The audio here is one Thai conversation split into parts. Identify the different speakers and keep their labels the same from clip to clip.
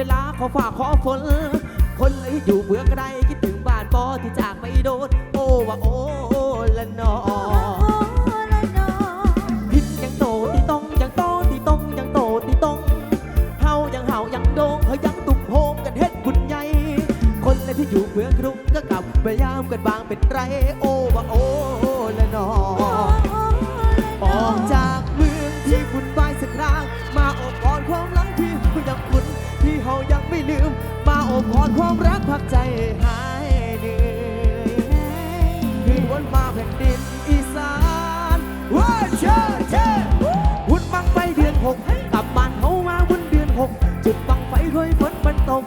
Speaker 1: เวลาขอฝากขอฝน คนเลยอยู่เมืองไกลคิดถึงบ้านปอที่จากไม่โดน โอ้ว่าโอ้ละนอพิษยังโตตีตองยังโตตีตองยังโตตีตองเฮายังเฮายังโดงเฮายังตุ่มโฮมกันเฮ็ดบุญใหญ่ คนในที่อยู่เมืองกรุงก็กลับพยายามกันบางเป็นไร โอ้ว่าโอ้ละนอออกจาก ไม่ลืม มาโอบกอดความรักพักใจหายเหนื่อยคืนวันมาแผ่นดินอีสานว้าเช่เช่บุญบังไฟเดือนหกกลับบ้านเฮามาบุญเดือนหกจุดบังไฟค่อยฝนมันตก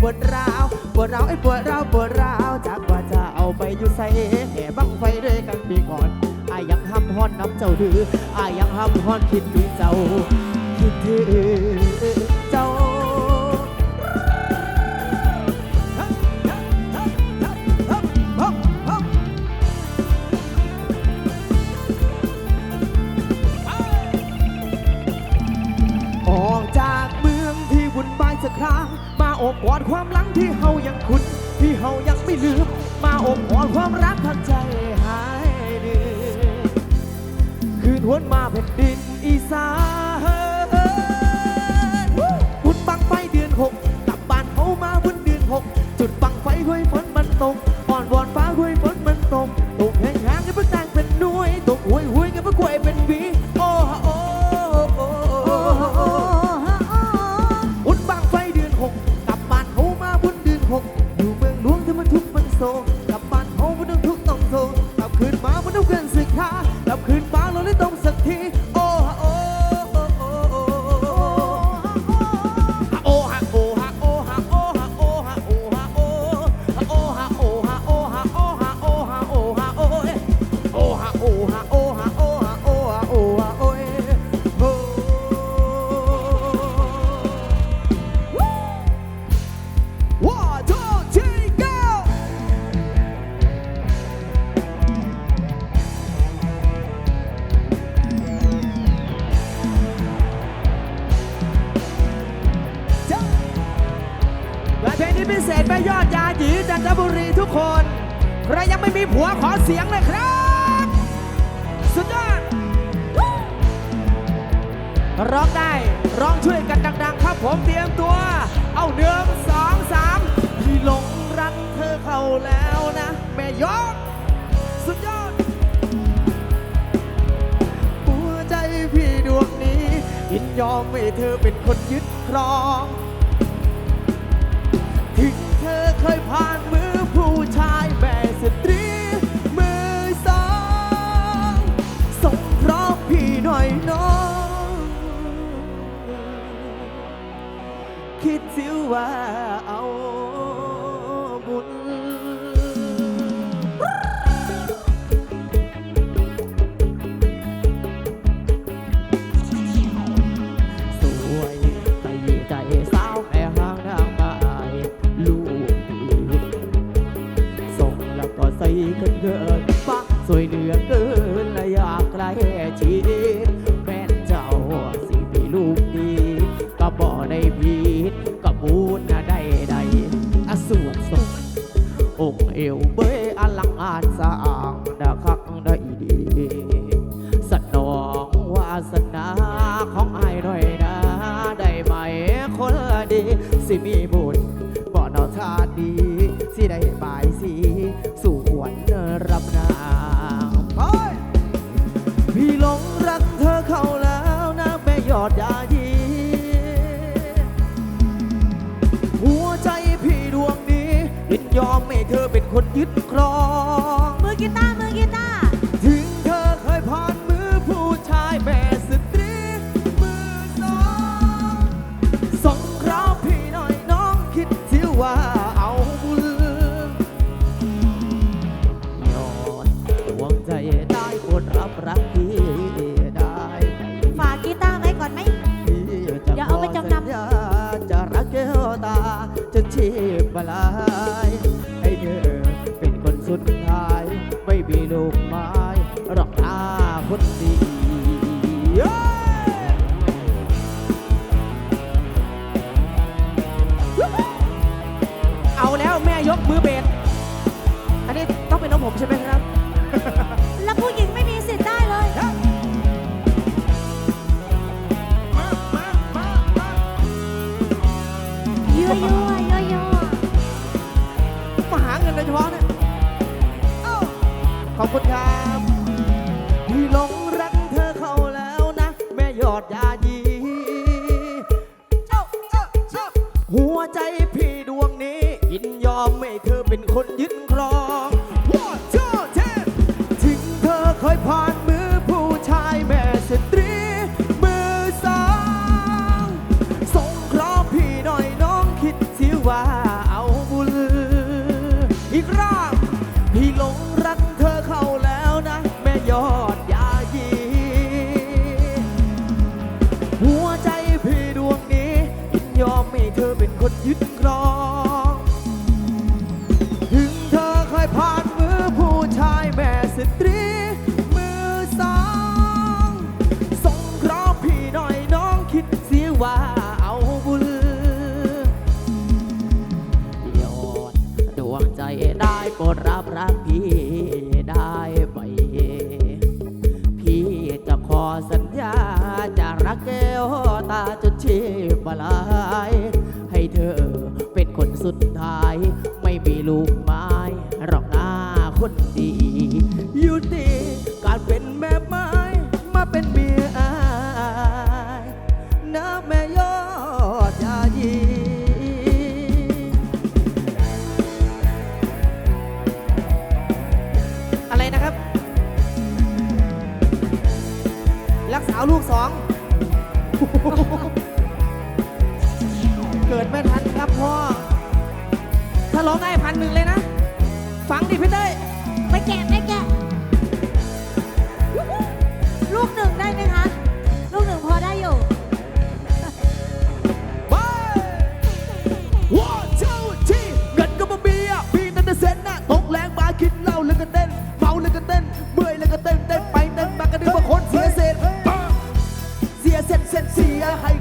Speaker 1: ปวดร้าวปวดร้าวไอ้ปวดร้าวปวดร้าวจากว่าจะเอาไปอยู่ใส่แห่บังไฟด้วยกันปีก่อนอายยังห้ำฮอนน้ำเจ้าดื้ออายยังห้ำฮอนคิดถึงเจ้าคิดถึงเจ้าออกจากเมืองที่วุ่นวายสักครั้ง อบกอดความหลังที่เฮายังคุ้นที่เฮายังไม่ลืม มาอบกอดความรักทางใจหายเดือคืนหวนมาแผ่นดินอีสานบุญบังไฟเดือนหกกลับบ้านเฮามาบุญเดือนหกจุดบังไฟห้วยฝนมันตกอ่อนวอนฟ้าห้วย เพลงนี้พิเศษไปยอดยาหยีจันทบุรีทุกคน ใครยังไม่มีผัวขอเสียงเลยครับ สุดยอด ร้องได้ ร้องช่วยกันดัง ๆ ครับผมเตรียมตัว เอาหนึ่งสองสามพี่หลงรักเธอเข้าแล้วนะ แม่ยก สุดยอด หัวใจพี่ดวงนี้ยินยอมให้เธอเป็นคนยึดครอง เคยผ่านมือผู้ชายแม่สตรี มือสองส่งพร้อมพี่หน่อยน้อง คิดสิว่า kay kagad คนยึดครอ แล้วแม่ยกมือเบสอันนี้ต้องเป็นน้องผมใช่ไหมครับ
Speaker 2: แล้วผู้หญิงไม่มีสิทธิ์ได้เลย
Speaker 1: เยอะ ก็รับรักพี่ได้ไหมพี่จะขอสัญญาจะรักแก้วตาจนชีพลาย ให้เธอเป็นคนสุดท้าย ไม่มีลูกไม้รอกหน้าคนดีอยู่ดี เกิดไม่ทันครับพ่อ ถ้าร้องได้พันหนึ่งเลยนะ ฟังดิพี่เต้ย
Speaker 2: ไปแกะไป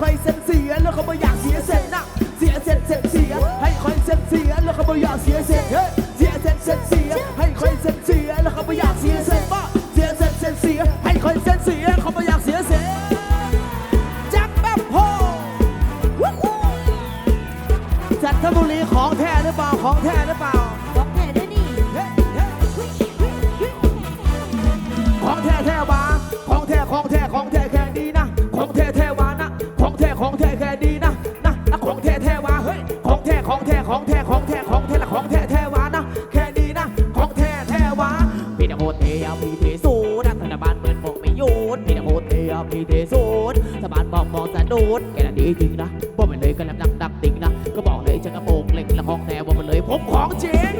Speaker 2: คอย
Speaker 1: เซ็นเสียแล้วเขาไม่อยากเสียเซ็นนะเสียเซ็นเซ็นเสียให้คอยเซ็นเสียแล้วเขาไม่อยากเสียเซ็น ละของแท้บ่มันเล
Speaker 2: ย ผม
Speaker 1: ของจริง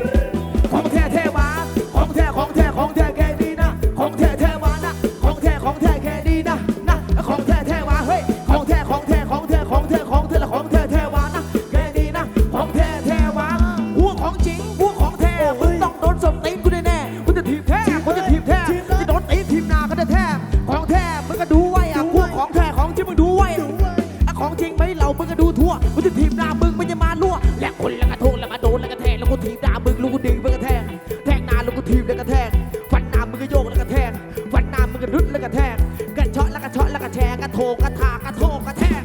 Speaker 1: กระดุดและกระแทกกระชาะและกระชาะและกระแชกระโถกกระถากระโถกระแทก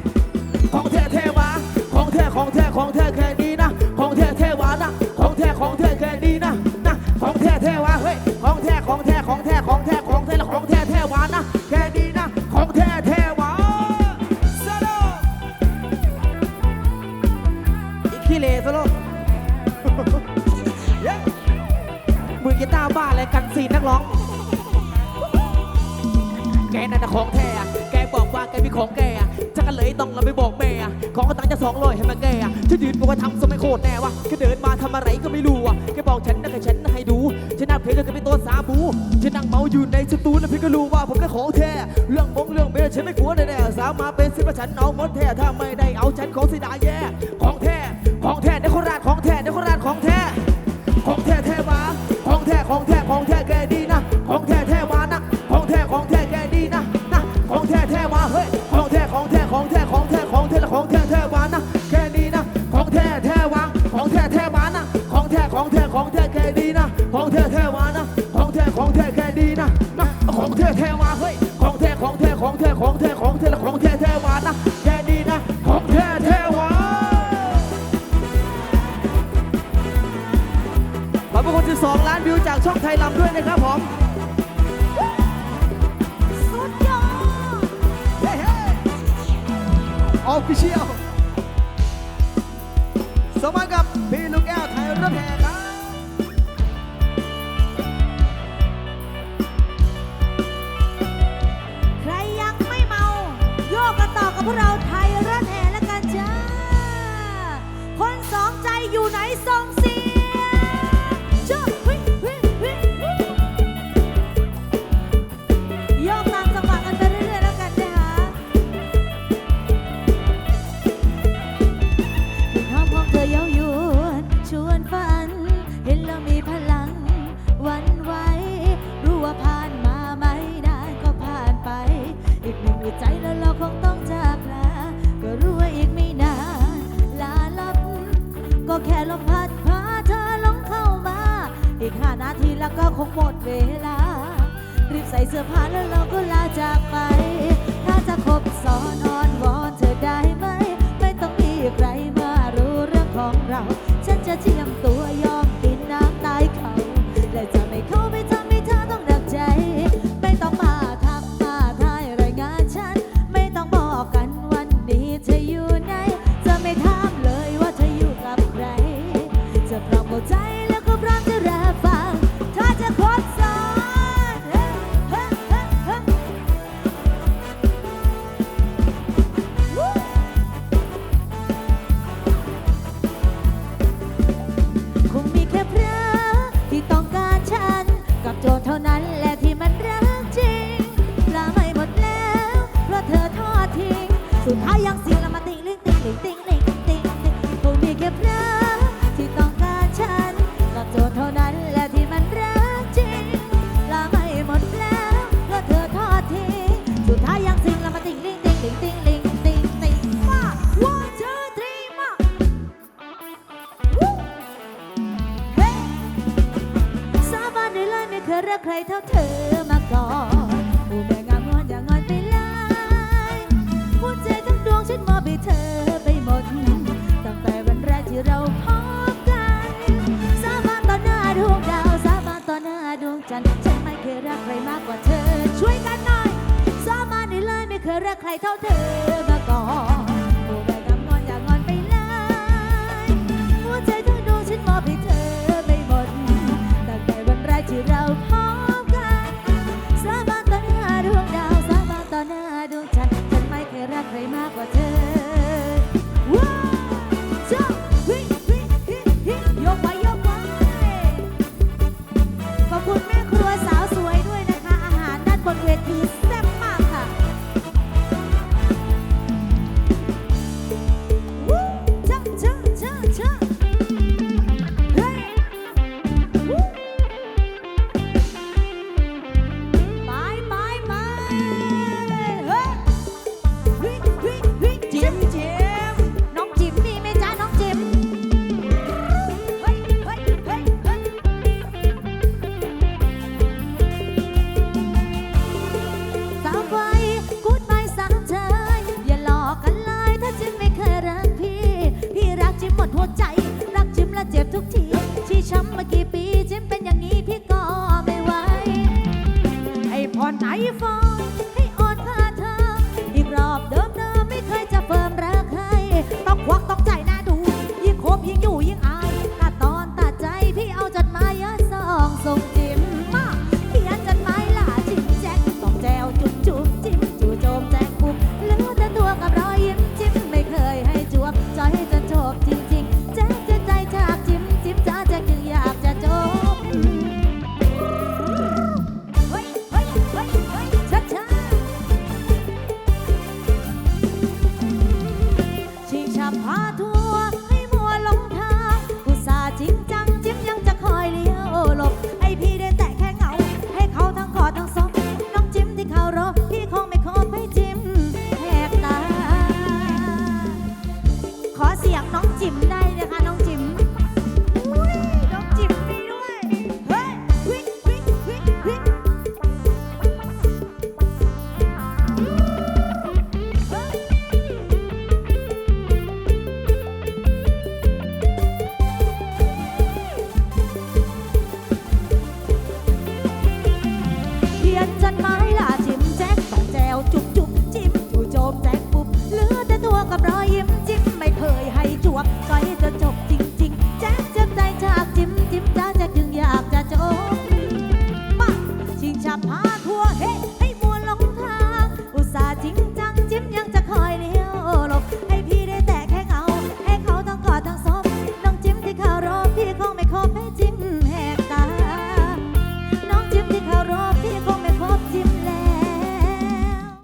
Speaker 1: ของแท้แท้วะของแท้ของแท้ของแท้แค่นี้นะ ของแท้แท้วะนะ ของแท้ของแท้แค่นี้นะนะของแท้แท้วะเฮ้ยของแท้ของแท้ของแท้ของแท้ของแท้และของแท้แท้วะนะแค่นี้นะ ของแท้แท้วะสโลอีกขี้เลซาโลมือกีตาร์บ้าอะไรกันสีนักร้อง ของแท้แกบอกว่าแกมีของแกจะกันเลยต้องเราไปบอกแม่ของกระตังจะสองร้อยให้มาแกอะฉันยืนบอกว่าทำสมัยโคตรแน่วะแกเดินมาทำอะไรก็ไม่รู้อะแกบอกฉันนะแกฉันให้ดูฉันนั่งเพลงก็เป็นตัวสาบูฉันนั่งเมาอยู่ในสตูแล้วพี่ก็รู้ว่าผมได้ของแท้เรื่องมงเรื่องเบลฉันไม่กลัวแน่ๆสามมาเป็นสิบฉันเอาหมดแท้ถ้าไม่ได้เอาฉันของสิดาแย่ แท้ของแท้ของแท้แกดีนะ ของแท้แท้มานะ ของแท้ของแท้แกดีนะนะของแท้แท้มาเฮ้ยของแท้ของแท้ของแท้ของแท้ของแท้และของแท้แท้มานะแกดีนะ ของแท้แท้มาขอบพระคุณ12ล้านวิวจากช่องไทยลำด้วยนะครับผม
Speaker 2: สุดยอด
Speaker 1: เฮ้ออฟฟิเชียลสมัครกับพี่ลูกแก้วไทยรถแห่
Speaker 2: พวกเราไท ใครเท่าเธอ